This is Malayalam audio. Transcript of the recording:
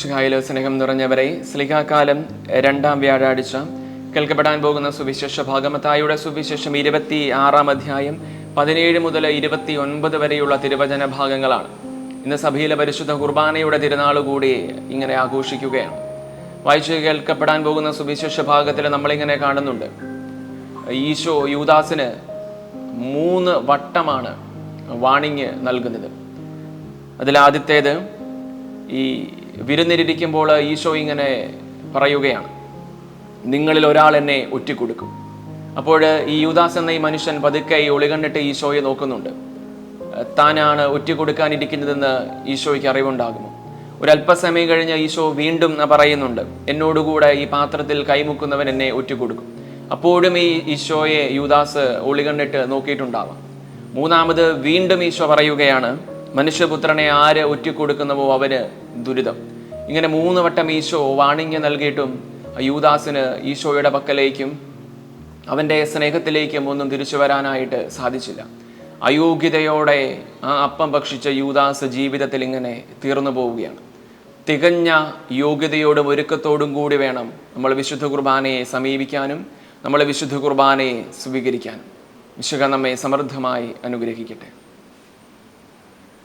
ശിഖായിലെ സ്നേഹം നിറഞ്ഞവരെ സ്ലിഹാകാലം രണ്ടാം വ്യാഴാഴ്ച. കേൾക്കപ്പെടാൻ പോകുന്ന സുവിശേഷ ഭാഗമത്തായുടെ സുവിശേഷം ഇരുപത്തി ആറാം അധ്യായം പതിനേഴ് മുതൽ ഇരുപത്തി ഒൻപത് വരെയുള്ള തിരുവചന ഭാഗങ്ങളാണ്. ഇന്ന് സഭയിലെ പരിശുദ്ധ കുർബാനയുടെ തിരുനാൾ കൂടി ഇങ്ങനെ ആഘോഷിക്കുകയാണ്. വായിച്ചു കേൾക്കപ്പെടാൻ പോകുന്ന സുവിശേഷ ഭാഗത്തിൽ നമ്മളിങ്ങനെ കാണുന്നുണ്ട്. ഈശോ യൂദാസിന് മൂന്ന് വട്ടമാണ് വാണിങ് നൽകുന്നത്. അതിലാദ്യത്തേത് ഈ വിരുന്നിരിക്കുമ്പോൾ ഈശോ ഇങ്ങനെ പറയുകയാണ് നിങ്ങളിൽ ഒരാൾ എന്നെ ഒറ്റിക്കൊടുക്കും. അപ്പോൾ ഈ യുദാസ് എന്ന ഈ മനുഷ്യൻ പതുക്കെ ഈ ഒളികണ്ടിട്ട് ഈശോയെ നോക്കുന്നുണ്ട്. താനാണ് ഒറ്റിക്കൊടുക്കാനിരിക്കുന്നതെന്ന് ഈശോയ്ക്ക് അറിവുണ്ടാകുമോ? ഒരല്പസമയം കഴിഞ്ഞ് ഈശോ വീണ്ടും പറയുന്നുണ്ട് എന്നോടുകൂടെ ഈ പാത്രത്തിൽ കൈമുക്കുന്നവൻ എന്നെ ഒറ്റിക്കൊടുക്കും. അപ്പോഴും ഈ ഈശോയെ യൂദാസ് ഒളികണ്ടിട്ട് നോക്കിയിട്ടുണ്ടാവാം. മൂന്നാമത് വീണ്ടും ഈശോ പറയുകയാണ് മനുഷ്യപുത്രനെ ആര് ഒറ്റിക്കൊടുക്കുന്നവോ അവന് ദുരിതം. ഇങ്ങനെ മൂന്ന് വട്ടം ഈശോ വാണിംഗ് നൽകിയിട്ടും യൂദാസിന് ഈശോയുടെ പക്കലേക്കും അവന്റെ സ്നേഹത്തിലേക്കും ഒന്നും തിരിച്ചു വരാനായിട്ട് സാധിച്ചില്ല. അയോഗ്യതയോടെ ആ അപ്പം ഭക്ഷിച്ച യൂദാസ് ജീവിതത്തിൽ ഇങ്ങനെ തീർന്നു പോവുകയാണ്. തികഞ്ഞ യോഗ്യതയോടും ഒരുക്കത്തോടും കൂടി വേണം നമ്മൾ വിശുദ്ധ കുർബാനയെ സമീപിക്കാനും നമ്മൾ വിശുദ്ധ കുർബാനയെ സ്വീകരിക്കാനും. വിശുഖ നമ്മെ സമൃദ്ധമായി അനുഗ്രഹിക്കട്ടെ.